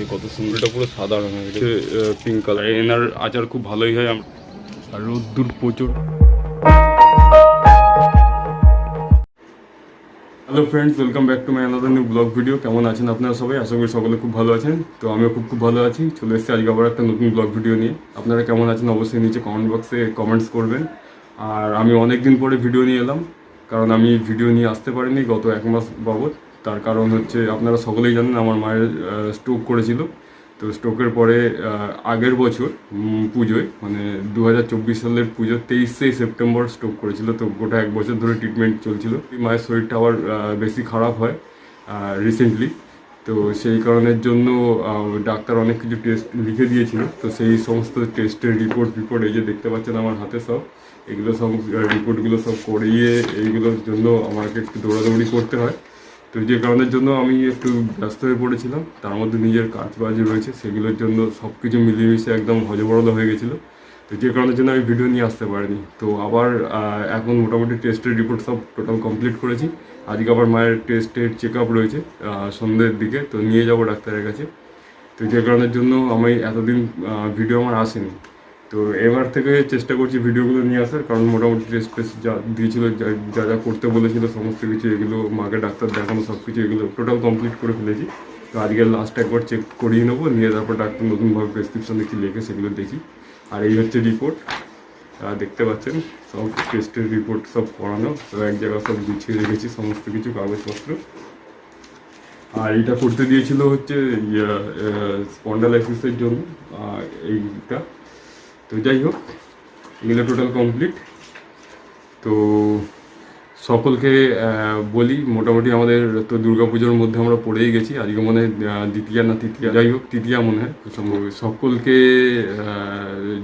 এই কত সুন্দরটা পুরো সাদা রঙের পিঙ্ক কালার এনার আচার খুব ভালোই হয় আর রোদ্দুর প্রচুর। Hello friends welcome back to my another new blog video কেমন আছেন আপনারা সবাই? আশা করি সকলে খুব ভালো আছেন। তো আমিও খুব খুব ভালো আছি। চলে এসেছি আজকে আবার একটা নতুন ব্লগ ভিডিও নিয়ে। আপনারা কেমন আছেন অবশ্যই নিচে কমেন্ট বক্সে কমেন্টস করবেন। আর আমি অনেক দিন পরে ভিডিও নিয়ে এলাম কারণ আমি ভিডিও নিয়ে আসতে পারিনি গত এক মাস বাবদ। তার কারণ হচ্ছে আপনারা সকলেই জানেন আমার মায়ের স্ট্রোক করেছিল। তো স্ট্রোকের পরে আগের বছর পুজোয় মানে দু হাজার চব্বিশ সালের পুজো তেইশে সেপ্টেম্বর স্ট্রোক করেছিল। তো গোটা এক বছর ধরে ট্রিটমেন্ট চলছিল। মায়ের শরীরটা আবার বেশি খারাপ হয় রিসেন্টলি তো সেই কারণের জন্য ডাক্তার অনেক কিছু টেস্ট লিখে দিয়েছিল। তো সেই সমস্ত টেস্টের রিপোর্ট রিপোর্ট এই যে দেখতে পাচ্ছেন আমার হাতে সব, এগুলো সব রিপোর্টগুলো সব করিয়ে এইগুলোর জন্য আমাকে একটু দৌড়াদৌড়ি করতে হয়। তো যে কারণের জন্য আমি একটু ব্যস্ত হয়ে পড়েছিলাম। তার মধ্যে নিজের কাজ বাজ রয়েছে, সেগুলোর জন্য সব কিছু মিলিয়ে একদম হজবরল হয়ে গেছিল। তো যে কারণের জন্য আমি ভিডিও নিয়ে আসতে পারিনি। তো আবার এখন মোটামুটি টেস্টের রিপোর্ট সব টোটাল কমপ্লিট করেছি। আজকে আবার মায়ের টেস্টের চেক আপ রয়েছে সন্ধ্যের দিকে। তো নিয়ে যাব ডাক্তারের কাছে। তো যে কারণের জন্য আমি এতদিন ভিডিও আমার আসেনি। তো এবার থেকে চেষ্টা করছি ভিডিওগুলো নিয়ে আসার, কারণ মোটামুটি টেস্ট যা দিয়েছিল, যা- যা করতে বলেছিল, সমস্ত কিছু এগুলো, মাকে ডাক্তার দেখানো সব কিছু এগুলো টোটাল কমপ্লিট করে ফেলেছি। তো আজকে লাস্ট একবার চেক করিয়ে নেব, নিয়ে তারপর ডাক্তার নতুনভাবে প্রেসক্রিপশনে কি লেখে সেগুলো দেখি। আর এই হচ্ছে রিপোর্ট দেখতে পাচ্ছেন, সব টেস্টের রিপোর্ট সব করানো সব এক জায়গায় সব গুছিয়ে রেখেছি, সমস্ত কিছু, কাগজপত্র। আর এটা করতে দিয়েছিল হচ্ছে স্পন্ডালাইসিসের জন্য এইটা। তো যাই হোক এগুলো টোটাল কমপ্লিট তো সকলকে বলি, মোটামুটি আমাদের তো দুর্গাপুজোর মধ্যে আমরা পড়েই গেছি। আজকে মনে হয় দ্বিতীয়া না তৃতীয়া, যাই হোক, তৃতীয়া মনে হয়। সম্ভব। সকলকে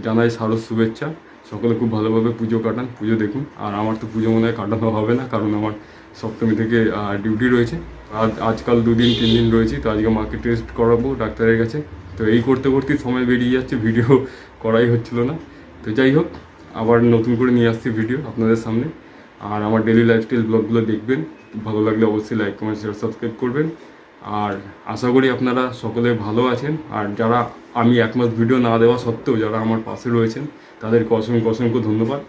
জানাই শারদ শুভেচ্ছা। সকলে খুব ভালোভাবে পুজো কাটান, পুজো দেখুন। আর আমার তো পুজো মনে হয় কাটানো হবে না, কারণ আমার সপ্তমী থেকে ডিউটি রয়েছে। আজ, আজকাল দুদিন তিন দিন রয়েছি, তো আজকে মাকে টেস্ট করাবো, ডাক্তারের কাছে। তো এই করতে করতেই সময় বেরিয়ে যাচ্ছে ভিডিও করাই হচ্ছিল না। তো যাই হোক, আবার নতুন করে নিয়ে আসছি ভিডিও আপনাদের সামনে। আর আমার ডেলি লাইফস্টাইল ব্লগগুলো দেখবেন, ভালো লাগলে অবশ্যই লাইক কমেন্ট শেয়ার সাবস্ক্রাইব করবেন। আর আশা করি আপনারা সকলে ভালো আছেন। আর যারা আমি এক মাস ভিডিও না দেওয়া সত্ত্বেও যারা আমার পাশে রয়েছেন, তাদেরকে অসংখ্য অসংখ্য ধন্যবাদ।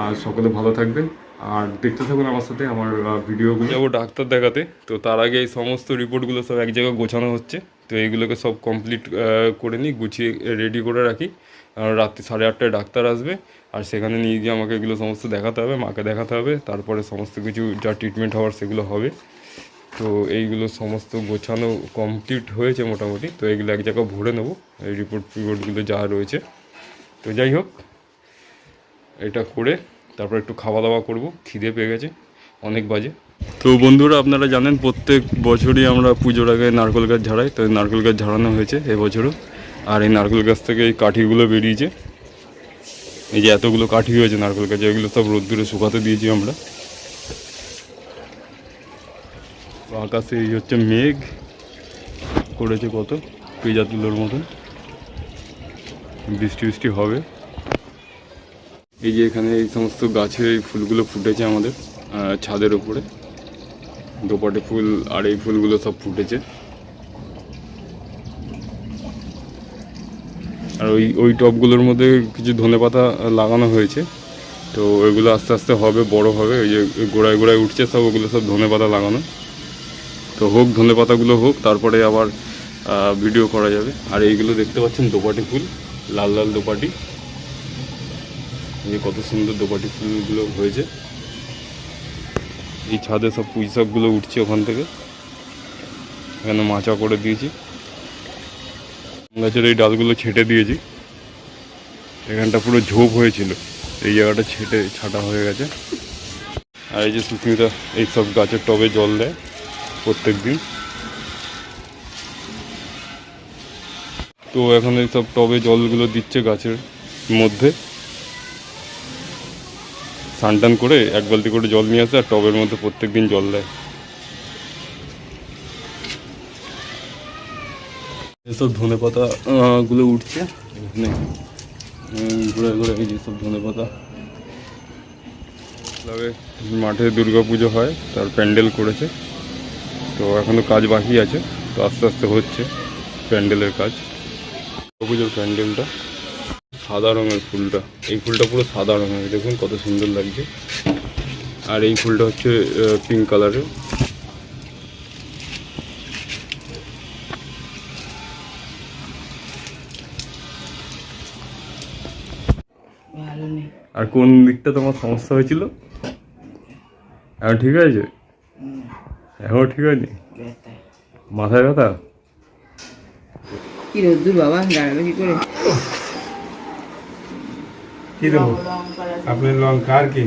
আর সকলে ভালো থাকবেন। আর দেখতে থাকুন আমার সাথে আমার ভিডিওগুলো। যাব ডাক্তার দেখাতে। তো তার আগে এই সমস্ত রিপোর্টগুলো সব এক জায়গায় গোছানো হচ্ছে। তো এইগুলোকে সব কমপ্লিট করে নিই, গুছিয়ে রেডি করে রাখি। আর রাত্রি সাড়ে আটটায় ডাক্তার আসবে। আর সেখানে নিয়ে গিয়ে আমাকে এগুলো সমস্ত দেখাতে হবে, মাকে দেখাতে হবে। তারপরে সমস্ত কিছু যা ট্রিটমেন্ট হওয়ার সেগুলো হবে। তো এইগুলো সমস্ত গোছানো কমপ্লিট হয়েছে মোটামুটি। তো এইগুলো এক জায়গায় ভরে নেব, এই রিপোর্ট ফিপোর্টগুলো যা রয়েছে। তো যাই হোক, এটা করে তারপর একটু খাওয়া দাওয়া করব, খিদে পেয়ে গেছে, অনেক বাজে। তো বন্ধুরা, আপনারা জানেন প্রত্যেক বছরই আমরা পুজোর আগে নারকেল গাছ ঝাড়াই, তো নারকেল গাছ ঝাড়ানো হয়েছে এবছরও আর এই নারকেল গাছ থেকে এই কাঠিগুলো বেরিয়েছে। এই যে এতগুলো কাঠি হয়েছে নারকেল গাছে, এগুলো সব রোদ্দুরে শুকাতে দিয়েছি আমরা। আকাশে এই হচ্ছে মেঘ, করেছে কত পেজা তুলোর মতন। বৃষ্টি বৃষ্টি হবে। এই যে এখানে এই সমস্ত গাছে এই ফুলগুলো ফুটেছে আমাদের ছাদের উপরে। দোপাটে ফুল আর এই ফুলগুলো সব ফুটেছে। আর ওই ওই টবগুলোর মধ্যে কিছু ধনেপাতা লাগানো হয়েছে। তো ওইগুলো আস্তে আস্তে হবে, বড় হবে, ওই যে গোড়ায় গোড়ায় উঠছে সব, ওগুলো সব ধনেপাতা লাগানো। তো হোক ধনেপাতাগুলো হোক, তারপরে আবার ভিডিও করা যাবে। আর এইগুলো দেখতে পাচ্ছেন, দোপাটি ফুল, লাল লাল দোপাটি। যে কত সুন্দর দোপাটি ফুলগুলো হয়েছে। এই ছাদে সব পুঁই শাকগুলো উঠছে ওখান থেকে। এখানে মাচা করে দিয়েছি। গাছের এই ডালগুলো ছেটে দিয়েছি। এখানটা পুরো ঝোপ হয়েছিল। এই জায়গাটা ছেটে ছাটা হয়ে গেছে। আর এই যে সুস্মিতা, এই সব গাছের টবে জল দেয় প্রত্যেক দিন তো এখন এই সব টবে জলগুলো দিচ্ছে গাছের মধ্যে। স্নান টান করে এক বালতি করে জল নিয়ে আসে আর টবের মধ্যে প্রত্যেক দিন জল দেয়। এসব ধনে পাতা গুলো উঠছে এখানে। ঘুরে ঘুরে এই যে সব ধনে পাতা। তবে মাঠে দুর্গা পুজো হয় তার প্যান্ডেল করেছে। তো এখনও কাজ বাকি আছে তো আস্তে আস্তে হচ্ছে প্যান্ডেলের কাজ। পুজোর প্যান্ডেলটা। সাদা রঙের ফুলটা। এই ফুলটা পুরো সাদা রঙের। দেখুন কত সুন্দর লাগছে। আর এই ফুলটা হচ্ছে পিঙ্ক কালারের আর কোন দিকটা তোমার সমস্যা হয়েছিল? এখন ঠিক আছে এখন ঠিক আছে মাথায় ব্যথা? কি রোদ্দুর বাবা দাঁড়াবে কি করে? কি দেবো? আপনার লঙ্কা আর কি?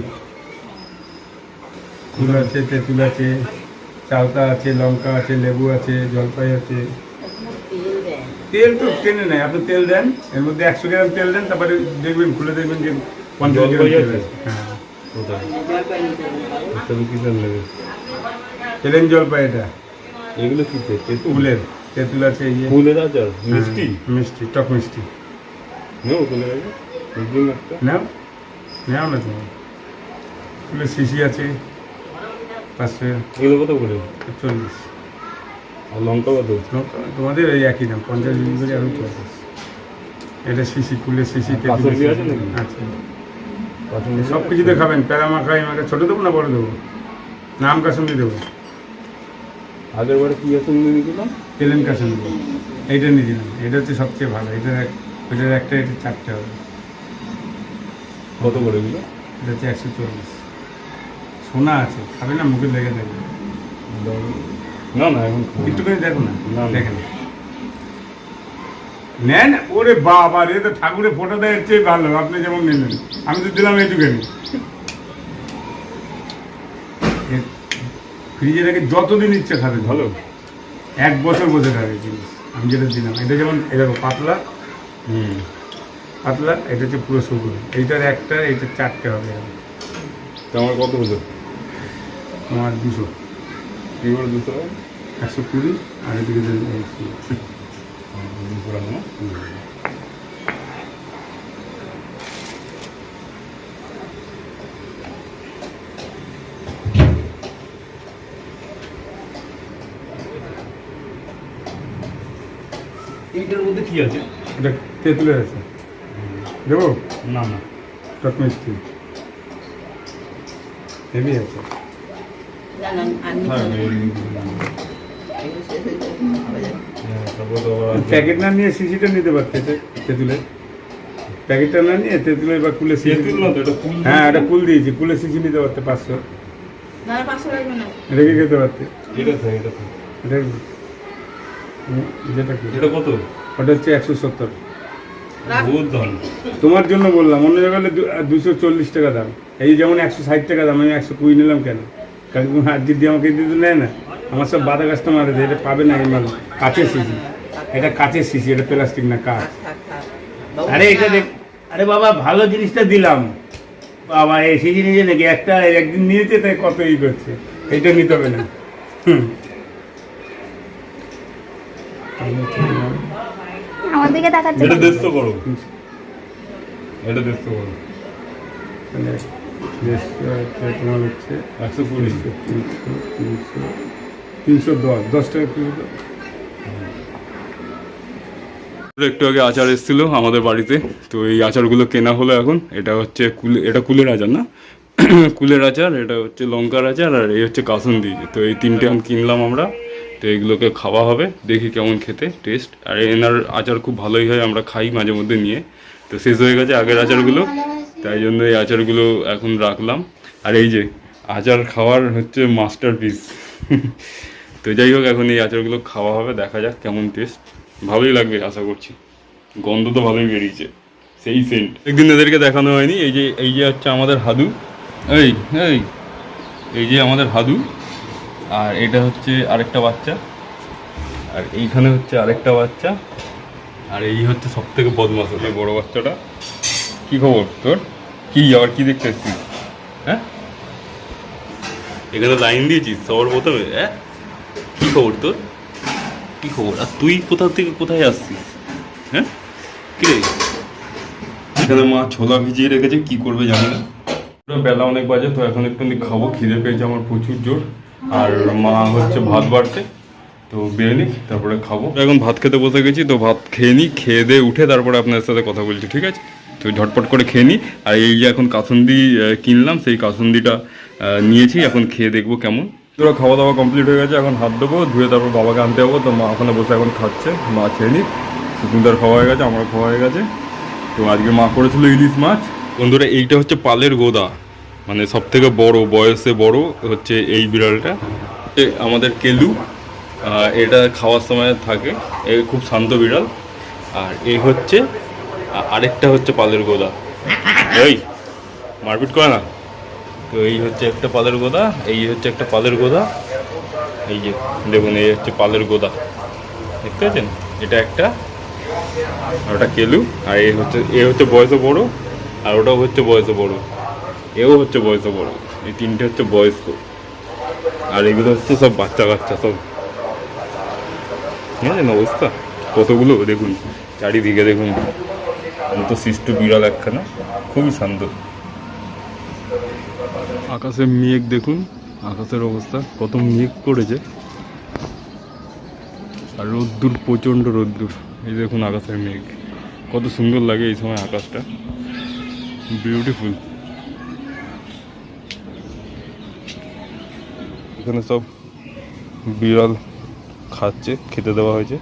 ফুল আছে তেঁতুল আছে চালতা আছে লঙ্কা আছে লেবু আছে জলপাই আছে। তেল তো টেনে নেয়। আপনি তেল দেন এর মধ্যে একশো গ্রাম তেল দেন তারপরে দেখবেন খুলে দেখবেন যে পঞ্চাশ গ্রাম তেল আছে? আছে। হ্যাঁ। জলপাই এটা এগুলো কি তেঁতুল? আছে ইয়ে। ফুলের আচার? মিষ্টি? হ্যাঁ, মিষ্টি টক মিষ্টি। নেও একদিন নাও না তুমি আছে। পাঁচশো এগুলো কত করে? চল্লিশ আর লঙ্কা কত? তোমাদের ওই একই দাম পঞ্চাশ বিক্রি করে এখন চল্লিশ। এটা? আচ্ছা সব কিছুতে খাবেন প্যারা মাখাই মাখা ছোটো দেবো না বড় দেবো? নাম কাসুন্দি দেবো। আগের বারে কি তেলেন কাসুন্দি এইটা নিয়ে দিলাম এটা হচ্ছে সবচেয়ে ভালো। এটার এক ওইটার একটা এটা চারটে হবে। কত করে এগুলো? এটা হচ্ছে একশো চল্লিশ। সোনা আছে খাবে না মুখে লেগে থাকবে। না না এখন খাব না। একটু দেখো না না, না। দেখেন নেন ওরে বাবা রে তো ঠাকুরের ফটো দেয় চেয়ে ভালো আপনি যেমন নিলেন আমি তো দিলাম এইটুখানি। ফ্রিজে রেখে যতদিন ইচ্ছে খাবে ভালো। এক বছর বসে থাকে জিনিস। আমি যেটা দিলাম এটা যেমন এরকম পাতলা। হুম। পাতলা এটা হচ্ছে পুরো শুকনো এইটার একটা এইটা চারটে হবে। তো আমার কত হলো? তোমার দুশো। দুশো? একশো কুড়ি আর এদিকে এইটার মধ্যে কি আছে? এটা তেঁতুলের আছে। দেবো? না না। টক মিষ্টি। হেভি আছে। হ্যাঁ, তারপর তো প্যাকেট না নিয়ে শিশিটা নিতে পারতে তেঁতুলের প্যাকেটটা না নিয়ে তেঁতুলের বা কুলে তেঁতুল তো, হ্যাঁ এটা কুল দিয়েছি। কুলে শিশি নিতে পারতে পাঁচশো। রেখে খেতে পারতে। এটা যেটা কত? ওটা হচ্ছে একশো সত্তর। তোমার জন্য বললাম অন্য জায়গায় হলে দুশো চল্লিশ টাকা দাম। এই যেমন একশো ষাট টাকা দাম আমি একশো কুড়ি নিলাম কেন? কারণ তুমি হাত দিয়ে আমাকে দিতে নেয় না? আমার সব বাধা কাস্টমার আছে এটা পাবে না এই মাল। কাঁচের শিশি এটা কাঁচের শিশি এটা প্লাস্টিক না কাঁচ। বাবু, আরে এটা দেখ আরে বাবা ভালো জিনিসটা দিলাম। বাবা এই সিজি নিজে নাকি একটা একদিন নিয়েছে তাই কত ই করছে? এটা নিতে হবে না। হুম। আমার দিকে তাকাচ্ছে এটা দেড়শো করো। এটা দেড়শো করো। মানে দেড়শো হচ্ছে তোমার হচ্ছে একশো কুড়ি। তিনশো তিনশো তিনশো তিনশো দশ দশ টাকা কিলো একটু আগে আচার এসেছিল আমাদের বাড়িতে। তো এই আচারগুলো কেনা হলো এখন। এটা হচ্ছে কুলে এটা কুলের আচার না? কুলের আচার এটা হচ্ছে লঙ্কার আচার আর এই হচ্ছে কাসুন্দি। তো এই তিনটে আম কিনলাম আমরা। তো এগুলোকে খাওয়া হবে, দেখি কেমন খেতে টেস্ট আর এনার আচার খুব ভালোই হয়, আমরা খাই মাঝে মধ্যে নিয়ে। তো শেষ হয়ে গেছে আগের আচারগুলো, তাই জন্য এই আচারগুলো এখন রাখলাম। আর এই যে, আচার খাওয়ার হচ্ছে মাস্টার পিস তো যাই হোক, এখন এই আচারগুলো খাওয়া হবে, দেখা যাক কেমন টেস্ট ভালোই লাগবে, আশা করছি। গন্ধ তো ভালোই বেরিয়েছে, সেই সেন্ট একদিন এদেরকে দেখানো হয়নি, এই যে এই যে হচ্ছে আমাদের হাদু। এই এই এই যে আমাদের হাদু। আর এটা হচ্ছে আরেকটা বাচ্চা। আর এইখানে হচ্ছে আরেকটা বাচ্চা। আর এই হচ্ছে সব থেকে বদমাস এই বড় বাচ্চাটা। কি খবর তোর? কি আবার কি দেখতে এসছিস? হ্যাঁ? এখানে লাইন দিয়েছিস সবার প্রথমে হ্যাঁ? কি খবর তোর? কি খবর? আর তুই কোথা থেকে কোথায় আসছিস? হ্যাঁ? কি রে? এখানে মা ছোলা ভিজিয়ে রেখেছে কি করবে জানি না। বেলা অনেক বাজে তো এখন একটু খাব খিদে পেয়েছে আমার প্রচুর জোর। আর মা হচ্ছে ভাত বাড়ছে তো বেয়ে তারপরে খাব। এখন ভাত খেতে বসে গেছি তো ভাত খেয়ে নিই খেয়ে দিয়ে উঠে তারপরে আপনার সাথে কথা বলছি ঠিক আছে? তো ঝটপট করে খেয়ে নিই আর এই যে এখন কাসুন্দি কিনলাম সেই কাসুন্দিটা নিয়েছি এখন খেয়ে দেখব কেমন। তোরা খাওয়া দাওয়া কমপ্লিট হয়ে গেছে এখন হাত দেবো ধুয়ে তারপর বাবাকে আনতে যাব তো মা ওখানে বসে এখন খাচ্ছে মা খেয়ে নিক। সুকুন্দার খাওয়া হয়ে গেছে আমার খাওয়া হয়ে গেছে। তো আজকে মা করেছিল ইলিশ মাছ। বন্ধুরা এইটা হচ্ছে পালের গোদা। মানে সব থেকে বড়, বয়সে বড় হচ্ছে এই বিড়ালটা। এ আমাদের কেলু এটা খাওয়ার সময় থাকে। এ খুব শান্ত বিড়াল। আর এই হচ্ছে আরেকটা হচ্ছে পালের গোদা। এই, মারপিট করে না। তো এই হচ্ছে একটা পালের গোদা, এই হচ্ছে একটা পালের গোদা। এই যে, দেখুন, এই হচ্ছে পালের গোদা। দেখতে পাচ্ছেন? এটা একটা, আর ওটা কেলু, আর এ হচ্ছে এ হচ্ছে বয়সে বড়, আর ওটাও হচ্ছে বয়সে বড়। এও হচ্ছে বয়সে বড়। এই তিনটে হচ্ছে বয়স্ক। আর এগুলো হচ্ছে সব বাচ্চা কাচ্চা সব। ঠিক না অবস্থা? কতগুলো? দেখুন, চারিদিকে দেখুন। তো শিষ্ট বিড়াল একখানা, খুবই শান্ত। আকাশে মেঘ দেখুন, আকাশের অবস্থা কত মেঘ করেছে। আর রোদ্দুর, প্রচণ্ড রোদ্দুর। এই দেখুন আকাশের মেঘ। কত সুন্দর লাগে এই সময় আকাশটা। বিউটিফুল এখানে সব বিড়াল খাচ্ছে খেতে দেওয়া হয়েছে।